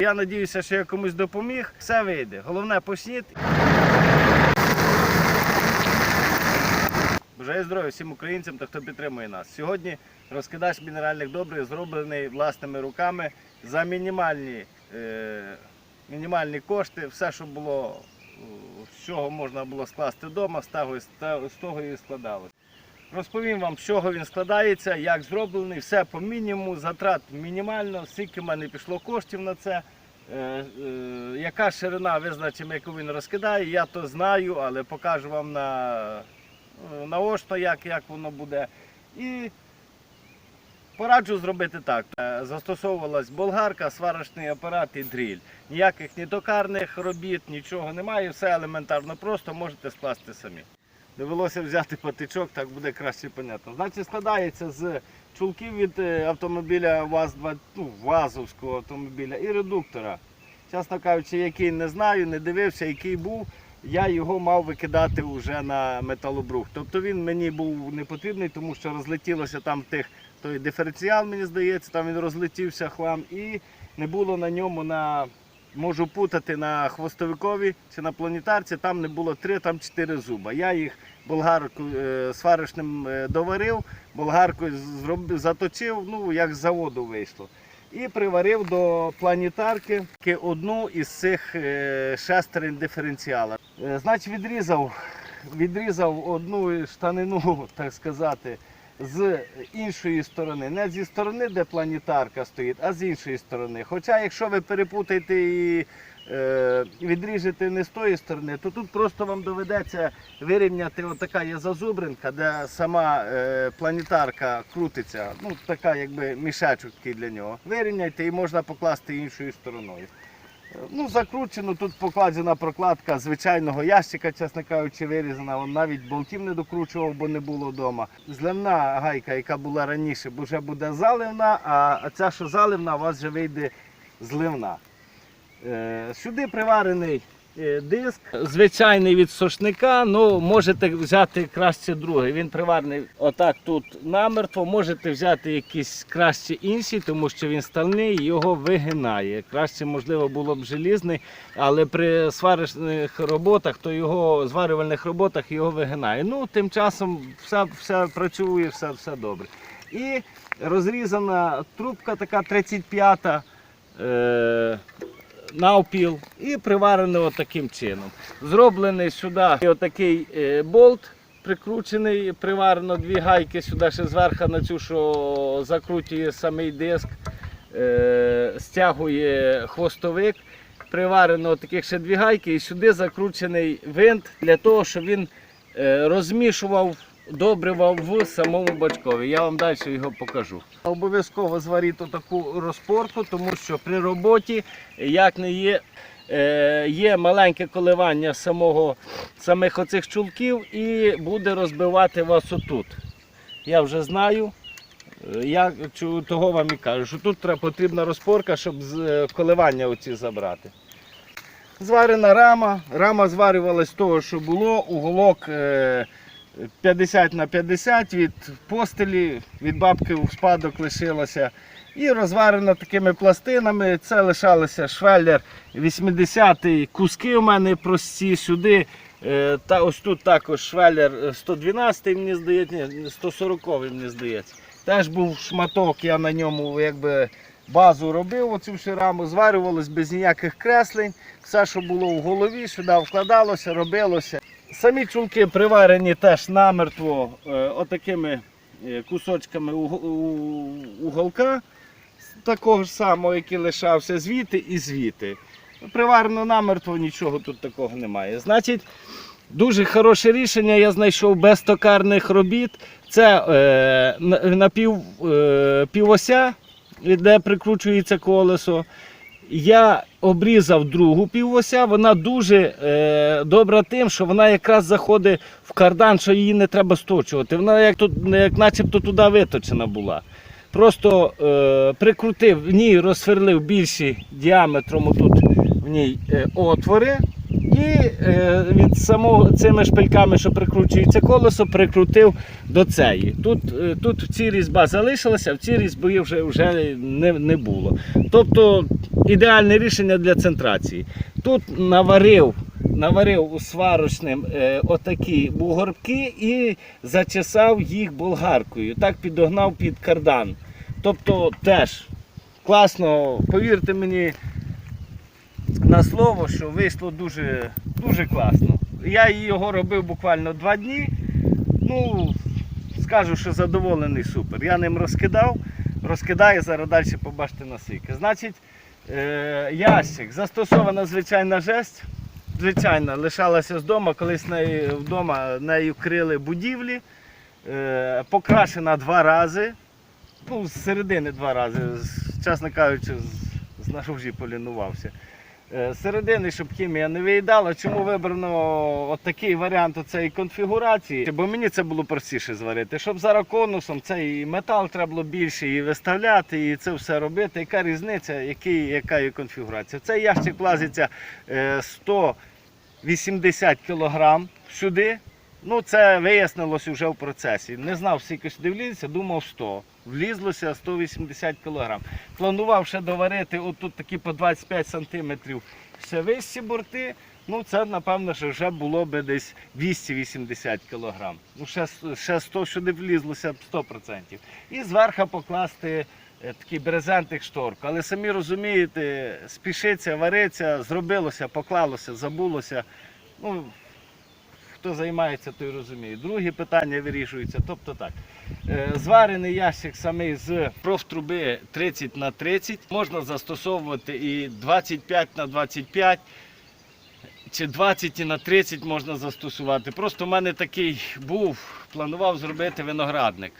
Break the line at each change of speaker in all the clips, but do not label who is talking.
Я сподіваюся, що я комусь допоміг. Все вийде. Головне почніть. Бажаю здоров'я всім українцям та хто підтримує нас. Сьогодні розкидач мінеральних добрив зроблений власними руками за мінімальні, е, мінімальні кошти. Все, що було, з чого можна було скласти вдома, з того, і- складалось. Розповім вам, з чого він складається, як зроблений, все по мінімуму, затрат мінімально, скільки в мене пішло коштів на це. Е, е, яка ширина визначимо, яку він розкидає, я то знаю, але покажу вам на, наочно, як, як воно буде. І пораджу зробити так. Е, Застосовувалась болгарка, сварочний апарат і дріль. Ніяких ні токарних робіт, нічого немає, все елементарно просто, можете скласти самі. Довелося взяти патичок, так буде краще понятно. Значить, складається з чулків від е, автомобіля ВАЗ-2, ну, ВАЗовського автомобіля і редуктора. Чесно кажучи, який не знаю, не дивився, який був, я його мав викидати вже на металобрух. Тобто він мені був не потрібний, тому що розлетілося там тих, той диференціал, мені здається, там він розлетівся хлам і не було на ньому на. Можу путати на хвостовикові чи на планетарці, там не було три, там чотири зуба. Я їх болгарку е, сварочним е, доварив, болгаркою заточив, ну як з заводу вийшло. І приварив до планетарки одну із цих е, шестерень диференціала. Е, Значить, відрізав, відрізав одну штанину, так сказати, з іншої сторони. Не зі сторони, де планетарка стоїть, а з іншої сторони. Хоча, якщо ви перепутаєте і е, відріжете не з тої сторони, то тут просто вам доведеться вирівняти отака є зазубринка, де сама е, планетарка крутиться. Ну, така якби мішечок для нього. Вирівняйте і можна покласти іншою стороною. Ну, закручено, тут покладена прокладка звичайного ящика, чесно кажучи, вирізана. Вон навіть болтів не докручував, бо не було вдома. Зливна гайка, яка була раніше, вже буде заливна, а ця, що заливна, у вас вже вийде зливна. Е, Сюди приварений диск, звичайний від сошника, ну можете взяти краще другий. Він приварений отак тут намертво. Можете взяти якісь краще інші, тому що він стальний, його вигинає. Краще, можливо, було б желізний, але при сварочних роботах, то його зварювальних роботах його вигинає. Ну, тим часом все, все працює, все, все добре. І розрізана трубка така 35-та. Е, навпіл і приварений отаким чином. Зроблений сюди отакий е, болт, прикручений, приварено дві гайки сюди ще зверху на цю, що закрутює самий диск, е, стягує хвостовик. Приварено таких ще дві гайки, і сюди закручений винт для того, щоб він е, розмішував добрива в самому бачкові. Я вам далі його покажу. Обов'язково зваріть таку розпорку, тому що при роботі, як не є, е, є маленьке коливання самого, самих оцих чулків і буде розбивати вас отут. Я вже знаю. Я того вам і кажу, що тут потрібна розпорка, щоб е, коливання оці забрати. Зварена рама. Рама зварювалась з того, що було. Уголок е, 50 на 50 від постелі, від бабки в спадок лишилося. І розварено такими пластинами. Це лишалося швеллер 80-й. Куски у мене прості сюди. Е, Та ось тут також швеллер 112 мені здається, ні, 140 мені здається. Теж був шматок, я на ньому якби базу робив, оцю всю раму, зварювалось без ніяких креслень. Все, що було в голові, сюди вкладалося, робилося. Самі чулки приварені теж намертво е, отакими е, кусочками уголка, такого ж самого, який лишався звідти і звідти. Приварено намертво, нічого тут такого немає. Значить, дуже хороше рішення я знайшов без токарних робіт. Це е, на- напів, е, півося, де прикручується колесо. Я обрізав другу півося, вона дуже е, добра тим, що вона якраз заходить в кардан, що її не треба сточувати. Вона як, тут, як начебто туди виточена була. Просто е, прикрутив, в ній розсверлив більші діаметром отут в ній е, отвори. І е, від самого цими шпильками, що прикручується колесо, прикрутив до цієї. Тут, е, тут в різьба залишилася, а в цій різьбі вже, вже не, не було. Тобто ідеальне рішення для центрації. Тут наварив, наварив у сварочним е, отакі бугорбки і зачесав їх болгаркою. Так підогнав під кардан. Тобто теж класно, повірте мені на слово, що вийшло дуже, дуже класно. Я його робив буквально два дні. Ну, скажу, що задоволений супер. Я ним розкидав, розкидаю, зараз далі побачите наскільки. Значить, е, ящик, застосована звичайна жесть. Звичайно, лишалася з дому, колись нею, вдома нею крили будівлі, е, покрашена два рази. Ну, з середини два рази, чесно кажучи, з, з наружі полінувався. Е, середини, щоб хімія не виїдала. Чому вибрано такий варіант цієї конфігурації? Бо мені це було простіше зварити. Щоб зараз конусом цей метал треба було більше і виставляти, і це все робити. Яка різниця, який, яка є конфігурація? Цей ящик влазиться е, 180 кг сюди. Ну, це вияснилось вже в процесі. Не знав, скільки сюди влізеться, думав 100. Влізлося 180 кг. Планував ще доварити отут такі по 25 см ще вищі борти. Ну, це, напевно, що вже було би десь 280 кг. Ну, ще, ще 100 сюди влізлося 100%. І зверху покласти е, такий брезентик шторку. Але самі розумієте, спішиться, вариться, зробилося, поклалося, забулося. Ну, хто займається, той розуміє. Друге питання вирішується. Тобто так. Е, Зварений ящик самий з профтруби 30 на 30 можна застосовувати і 25 на 25 чи 20 і на 30 можна застосувати. Просто в мене такий був, планував зробити виноградник.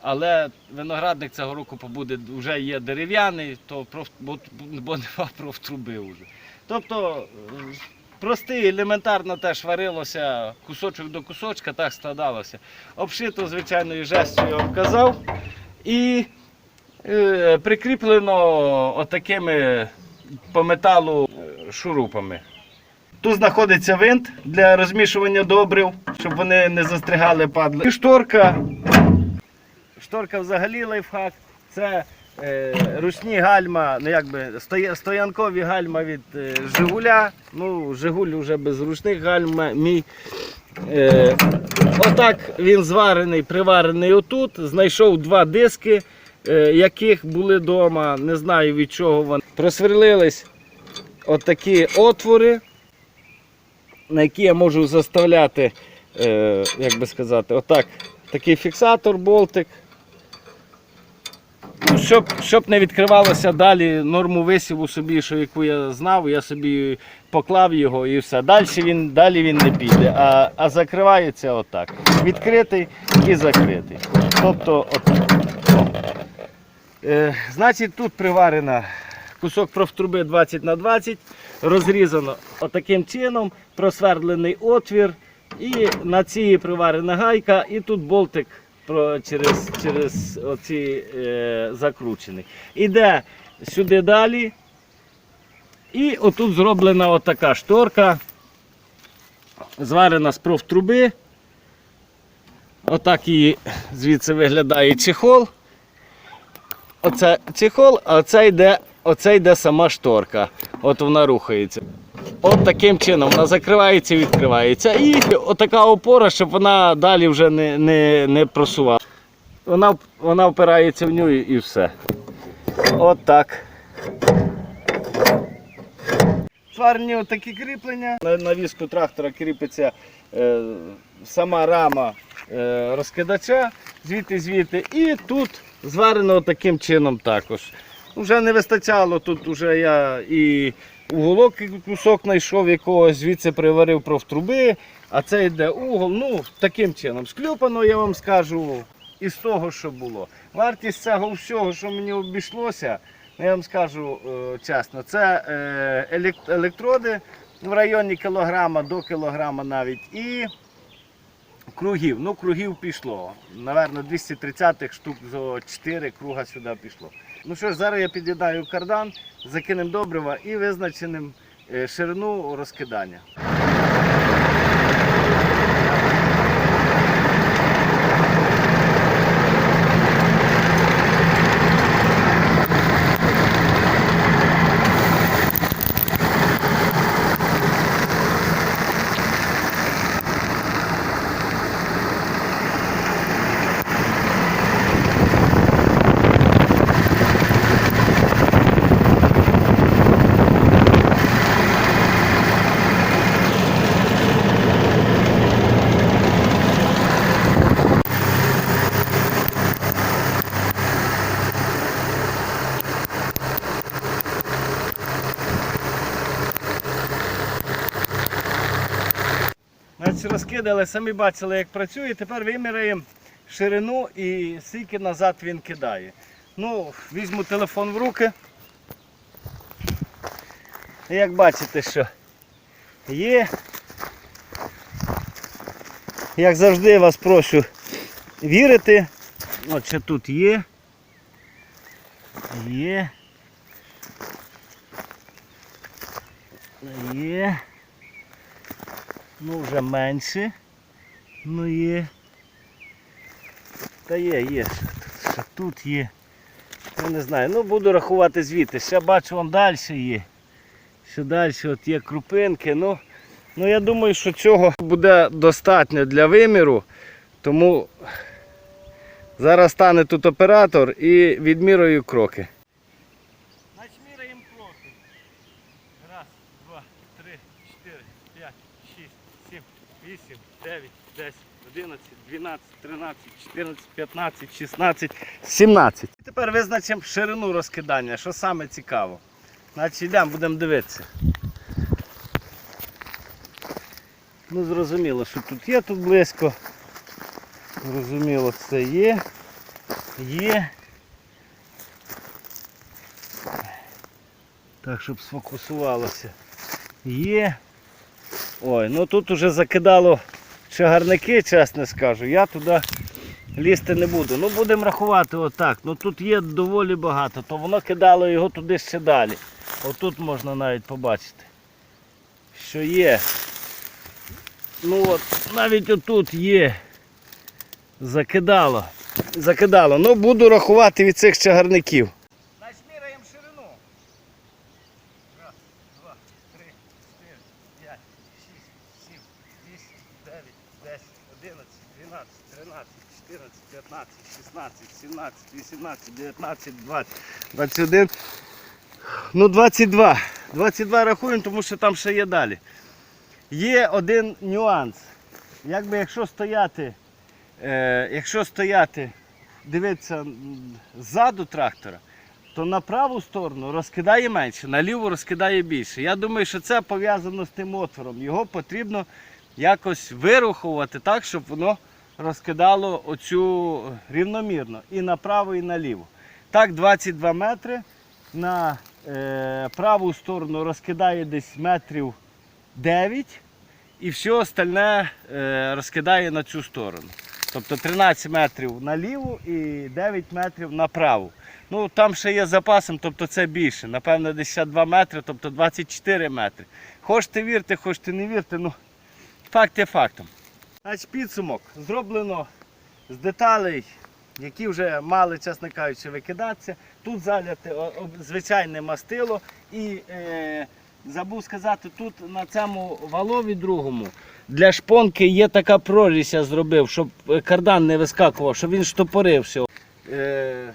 Але виноградник цього року побуде вже є дерев'яний, то проф, бо, бо нема профтруби вже. Тобто простий, елементарно теж варилося кусочок до кусочка, так складалося. Обшито звичайною жестю я вам казав. І е, прикріплено отакими по металу е, шурупами. Тут знаходиться винт для розмішування добрив, щоб вони не застрягали, падли. І шторка. Шторка взагалі лайфхак. Це ручні гальма, ну якби стоя- стоянкові гальма від е, Жигуля. Ну, Жигуль вже без ручних гальм. Мій. Е, отак він зварений, приварений отут. Знайшов два диски, е, яких були вдома. Не знаю від чого вони. Просверлились отакі отвори, на які я можу заставляти, е, як би сказати, отак, такий фіксатор, болтик. Ну, щоб, щоб не відкривалося далі норму висіву собі, що яку я знав, я собі поклав його і все. Далі він, далі він не піде, а, а закривається отак. Відкритий і закритий. Тобто отак. Е, значить, тут приварена кусок профтруби 20 на 20 розрізано отаким чином, просвердлений отвір, і на цій приварена гайка, і тут болтик через, через оці е, закручений. Іде сюди далі. І отут зроблена отака шторка, зварена з профтруби. Отак її звідси виглядає чехол. Оце чехол, а оце йде, оце йде сама шторка. От вона рухається. От таким чином вона закривається і відкривається. І отака опора, щоб вона далі вже не, не, не просувала. Вона, вона впирається в нього і, все. От так. Сварені отакі кріплення. На, на візку трактора кріпиться е, сама рама е, розкидача, звідти звідти. І тут зварено таким чином також. Вже не вистачало, тут вже я і уголок кусок знайшов якогось, звідси приварив профтруби, а це йде угол. Ну, таким чином. Склюпано, я вам скажу, із того, що було. Вартість цього всього, що мені обійшлося, ну, я вам скажу е, чесно, це е, електроди в районі кілограма до кілограма навіть. І кругів. Ну, кругів пішло. Наверно, 230 штук зо 4 круга сюди пішло. Ну що ж, зараз я під'їдаю кардан, закинемо добрива і визначеним е, ширину розкидання. Розкидали, самі бачили, як працює. Тепер виміряємо ширину і скільки назад він кидає. Ну, візьму телефон в руки. Як бачите, що є. Як завжди вас прошу вірити. От ще тут є. Є. Є. Ну вже менше. Ну є. Та є, є. Ще тут, є. Я не знаю. Ну буду рахувати звідти. Ще бачу вон далі є. Ще далі от є крупинки. Ну, ну я думаю, що цього буде достатньо для виміру. Тому зараз стане тут оператор і відмірюю кроки. 11, 12, 13, 14, 15, 16, 17. Тепер визначимо ширину розкидання, що саме цікаво. Значить, йдемо, будемо дивитися. Ну, зрозуміло, що тут є, тут близько. Зрозуміло, це є, є. Так, щоб сфокусувалося. Є. Ой, ну тут уже закидало чагарники, чесно скажу. Я туди лізти не буду. Ну будемо рахувати отак. Ну тут є доволі багато, то воно кидало його туди ще далі. Отут можна навіть побачити, що є. Ну от, навіть отут є. Закидало. Закидало. Ну буду рахувати від цих чагарників. 16, 17, 18, 19, 20, 21. Ну 22. 22 рахуємо, тому що там ще є далі. Є один нюанс. Якби якщо стояти, е, якщо стояти, дивитися ззаду трактора, то на праву сторону розкидає менше, на ліву розкидає більше. Я думаю, що це пов'язано з тим отвором. Його потрібно якось вирухувати так, щоб воно розкидало оцю рівномірно і направо, і наліво. Так, 22 метри. На е, праву сторону розкидає десь метрів 9 і все остальне е, розкидає на цю сторону. Тобто 13 метрів наліву і 9 метрів направо. Ну там ще є запасом, тобто це більше. Напевно, десь 2 метри, тобто 24 метри. Хочете вірте, хочете не вірте, ну факт є фактом. Значить, підсумок зроблено з деталей, які вже мали, чесно кажучи, викидатися. Тут заляте звичайне мастило і е, забув сказати, тут на цьому валові другому для шпонки є така прорізь, я зробив, щоб е, кардан не вискакував, щоб він штопорився. Е,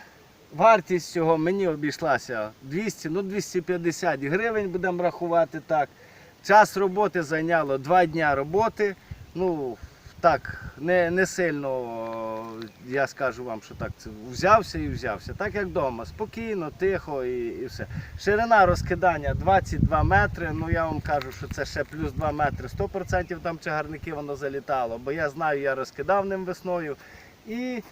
вартість цього мені обійшлася 200, ну 250 гривень будемо рахувати так. Час роботи зайняло 2 дня роботи. Ну, так, не, не сильно, я скажу вам, що так це взявся і взявся. Так як вдома, спокійно, тихо і, і все. Ширина розкидання 22 метри. Ну я вам кажу, що це ще плюс 2 метри. 100% там чагарники воно залітало, бо я знаю, я розкидав ним весною. І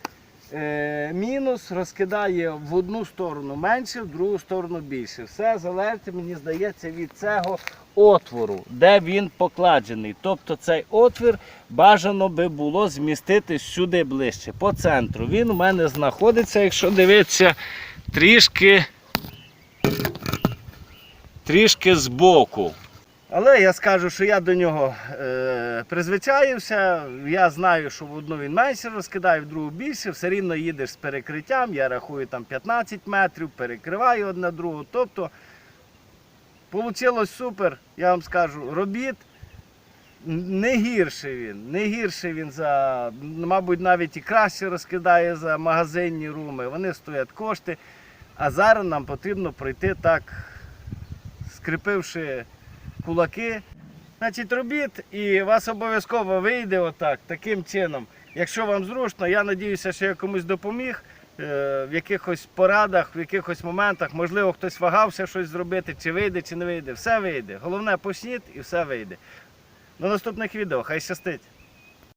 е, мінус розкидає в одну сторону менше, в другу сторону більше. Все залежить, мені здається, від цього отвору, де він покладений. Тобто цей отвір бажано би було змістити сюди ближче, по центру. Він у мене знаходиться, якщо дивитися, трішки, трішки збоку. Але я скажу, що я до нього е, призвичаївся. Я знаю, що в одну він менше розкидає, в другу більше. Все рівно їдеш з перекриттям. Я рахую там 15 метрів, перекриваю одне другу. Тобто вийшло супер, я вам скажу, робіт. Не гірший він, не гірший він за, мабуть, навіть і краще розкидає за магазинні руми. Вони стоять кошти. А зараз нам потрібно пройти так, скріпивши кулаки. Значить, робіть і вас обов'язково вийде отак, таким чином. Якщо вам зручно, я надіюся, що я комусь допоміг в якихось порадах, в якихось моментах. Можливо, хтось вагався щось зробити, чи вийде, чи не вийде. Все вийде. Головне, почніть і все вийде. До наступних відео. Хай щастить!